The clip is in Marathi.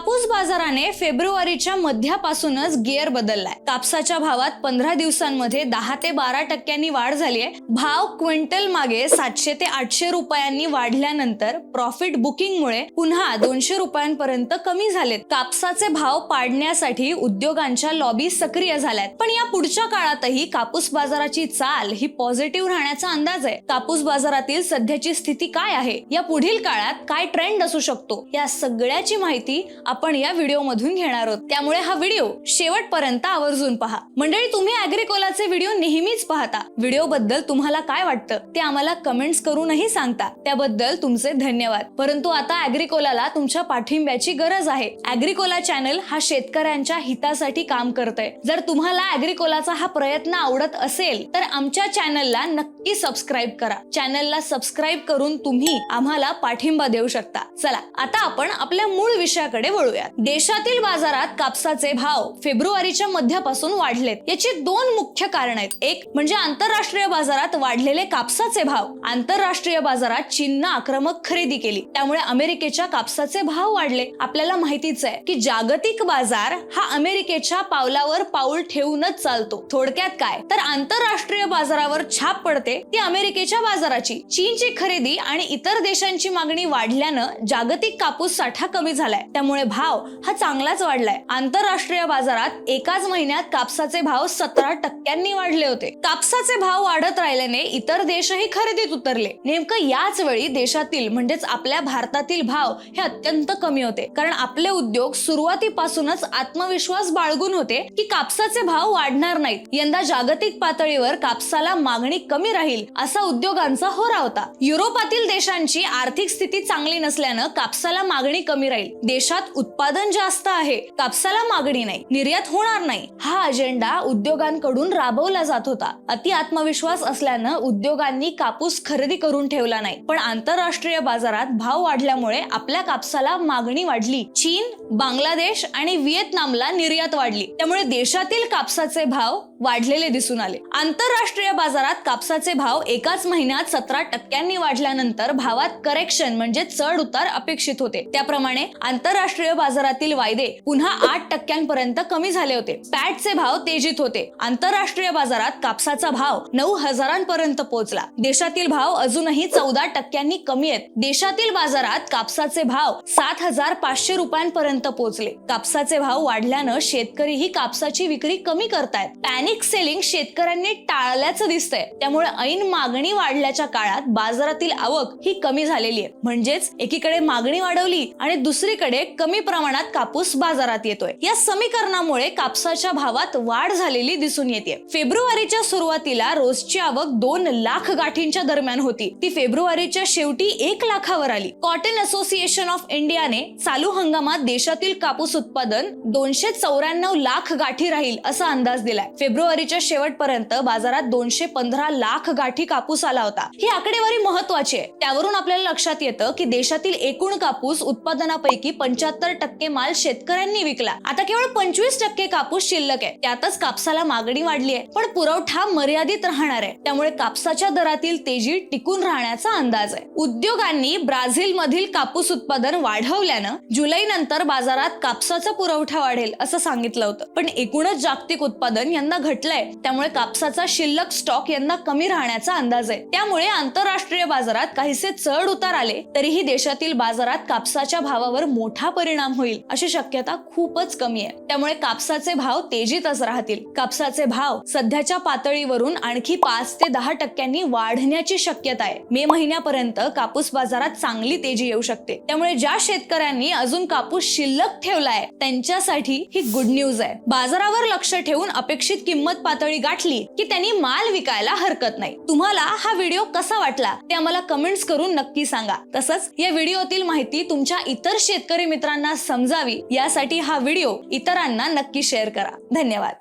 कापूस बाजाराने फेब्रुवारीच्या मध्यापासूनच गिअर बदललाय. कापसाच्या भावात पंधरा दिवसांमध्ये दहा ते बारा टक्क्यांनी वाढ झाली आहे भाव क्विंटल मागे सातशे ते आठशे रुपयांनी वाढल्यानंतर प्रॉफिट बुकिंगमुळे पुन्हा दोनशे रुपयांपर्यंत कमी झालेत. कापसाचे भाव पाडण्यासाठी उद्योगांच्या लॉबी सक्रिय झाल्यात. पण या पुढच्या काळातही कापूस बाजाराची चाल ही पॉझिटिव्ह राहण्याचा अंदाज आहे. कापूस बाजारातील सध्याची स्थिती काय आहे? या पुढील काळात काय ट्रेंड असू शकतो? या सगळ्याची माहिती आपण या व्हिडिओ मधून घेणार आहोत. त्यामुळे हा व्हिडिओ शेवटपर्यंत आवर्जून पहा. मंडळी तुम्ही अॅग्रिकोलाचे व्हिडिओ नेहमीच पाहता. व्हिडिओ बद्दल तुम्हाला काय वाटतं ते आम्हाला कमेंट्स करूनही सांगता. त्याबद्दल तुमचे धन्यवाद. परंतु आता अॅग्रिकोलाला तुमच्या पाठिंब्याची गरज आहे. अॅग्रिकोला चॅनल हा शेतकऱ्यांच्या हितासाठी काम करतय. जर तुम्हाला अॅग्रिकोलाचा हा प्रयत्न आवडत असेल तर आमच्या चॅनलला नक्की सबस्क्राईब करा. चॅनलला सबस्क्राईब करून तुम्ही आम्हाला पाठिंबा देऊ शकता. चला आता आपण आपल्या मूळ विषयाकडे वळूया देशातील बाजारात कापसाचे भाव फेब्रुवारीच्या मध्यापासून वाढलेत. याची दोन मुख्य कारण आहेत. एक म्हणजे आंतरराष्ट्रीय बाजारात वाढलेले कापसाचे भाव. आंतरराष्ट्रीय बाजारात चीननं आक्रमक खरेदी केली. त्यामुळे अमेरिकेच्या कापसाचे भाव वाढले. आपल्याला माहितीच आहे की जागतिक बाजार हा अमेरिकेच्या पावलावर पाऊल ठेवूनच चालतो. थोडक्यात काय? तर आंतरराष्ट्रीय बाजारावर छाप पडते. ती अमेरिकेच्या बाजाराची. चीनची खरेदी आणि इतर देशांची मागणी वाढल्यानं जागतिक कापूस साठा कमी झालाय. त्यामुळे भाव हा चांगलाच वाढलाय. आंतरराष्ट्रीय बाजारात एकाच महिन्यात कापसाचे भाव सतरा टक्क्यांनी वाढले होते. कापसाचे भाव वाढत राहिल्याने इतर देशही खरेदीत उतरले. नेमकं याच वेळी देशातील म्हणजेच आपल्या भारतातील भाव हे अत्यंत कमी होते. कारण आपले उद्योग सुरुवातीपासूनच आत्मविश्वास बाळगून होते की कापसाचे भाव वाढणार नाहीत. यंदा जागतिक पातळीवर कापसाला मागणी कमी राहील असा उद्योगांचा होरा होता. युरोपातील देशांची आर्थिक स्थिती चांगली नसल्यानं कापसाला मागणी कमी राहील. देशात उत्पादन जास्त आहे कापसाला मागणी नाही निर्यात होणार नाही हा अजेंडा उद्योगांकडून राबवला जात होता. अति आत्मविश्वास असल्यानं उद्योगांनी कापूस खरेदी करून ठेवला नाही पण आंतरराष्ट्रीय बाजारात भाव वाढल्यामुळे आपल्या कापसाला मागणी वाढली. चीन बांगलादेश आणि व्हिएतनामला निर्यात वाढली. त्यामुळे देशातील कापसाचे भाव वाढलेले दिसून आले. आंतरराष्ट्रीय बाजारात कापसाचे भाव एकाच महिन्यात सतरा टक्क्यांनी वाढल्यानंतर भावात करेक्शन म्हणजे चढ उतार अपेक्षित होते. त्याप्रमाणे आंतरराष्ट्रीय आंतरराष्ट्रीय बाजारातील वायदे पुन्हा आठ टक्क्यांपर्यंत कमी झाले होते. पॅटचे भाव तेजीत होते. आंतरराष्ट्रीय बाजारात कापसाचा भाव नऊ हजारांपर्यंत पोहोचला. देशातील भाव अजूनही चौदा टक्क्यांनी कमी आहेत. देशातील बाजारात कापसाचे भाव सात हजार पाचशे रुपयांपर्यंत पोहोचले. कापसाचे भाव वाढल्यानं शेतकरीही कापसाची विक्री कमी करतायत. पॅनिक सेलिंग शेतकऱ्यांनी टाळल्याचं दिसतंय. त्यामुळे ऐन मागणी वाढल्याच्या काळात बाजारातील आवक ही कमी झालेली आहे. म्हणजेच एकीकडे मागणी वाढवली आणि दुसरीकडे कमी प्रमाणात कापूस बाजारात येतोय. या समीकरणामुळे कापसाच्या भावात वाढ झालेली दिसून येते फेब्रुवारीच्या सुरुवातीला रोजची आवक दोन लाख गाठींच्या दरम्यान होती. ती फेब्रुवारीच्या शेवटी एक लाखावर आली. कॉटन असोसिएशन ऑफ इंडियाने चालू हंगामात देशातील कापूस उत्पादन दोनशे चौऱ्याण्णव लाख गाठी राहील असा अंदाज दिलाय. फेब्रुवारीच्या शेवटपर्यंत बाजारात दोनशे पंधरा लाख गाठी कापूस आला होता. ही आकडेवारी महत्वाची आहे. त्यावरून आपल्याला लक्षात येतं की देशातील एकूण कापूस उत्पादनापैकी पंच्याहत्तर सत्तर टक्के माल शेतकऱ्यांनी विकला. आता केवळ पंचवीस टक्के कापूस शिल्लक आहे. त्यातच कापसाला मागणी वाढली आहे. पण पुरवठा मर्यादित राहणार आहे. त्यामुळे कापसाच्या दरातील तेजी टिकून राहण्याचा अंदाज आहे. उद्योगांनी ब्राझील मधील कापूस उत्पादन वाढवल्यानं जुलै नंतर बाजारात कापसाचा पुरवठा वाढेल असं सांगितलं होतं. पण एकूणच जागतिक उत्पादन यंदा घटलंय. त्यामुळे कापसाचा शिल्लक स्टॉक यंदा कमी राहण्याचा अंदाज आहे. त्यामुळे आंतरराष्ट्रीय बाजारात काहीसे चढ उतार आले तरीही देशातील बाजारात कापसाच्या भावावर मोठा परिणाम होईल अशी शक्यता खूपच कमी आहे. त्यामुळे कापसाचे भाव तेजीतच राहतील. कापसाचे भाव सध्याच्या पातळीवरून आणखी पाच ते दहा टक्क्यांनी वाढण्याची शक्यता आहे. मे महिन्यापर्यंत कापूस बाजारात चांगली तेजी येऊ शकते. त्यामुळे ज्या शेतकऱ्यांनी अजून कापूस शिल्लक ठेवलाय त्यांच्यासाठी ही गुड न्यूज आहे. बाजारावर लक्ष ठेवून अपेक्षित किंमत पातळी गाठली की त्यांनी माल विकायला हरकत नाही. तुम्हाला हा व्हिडिओ कसा वाटला ते आम्हाला कमेंट्स करून नक्की सांगा. तसंच या व्हिडिओतील माहिती तुमच्या इतर शेतकरी मित्रांना समजावी यासाठी हा व्हिडिओ इतरांना नक्की शेअर करा. धन्यवाद.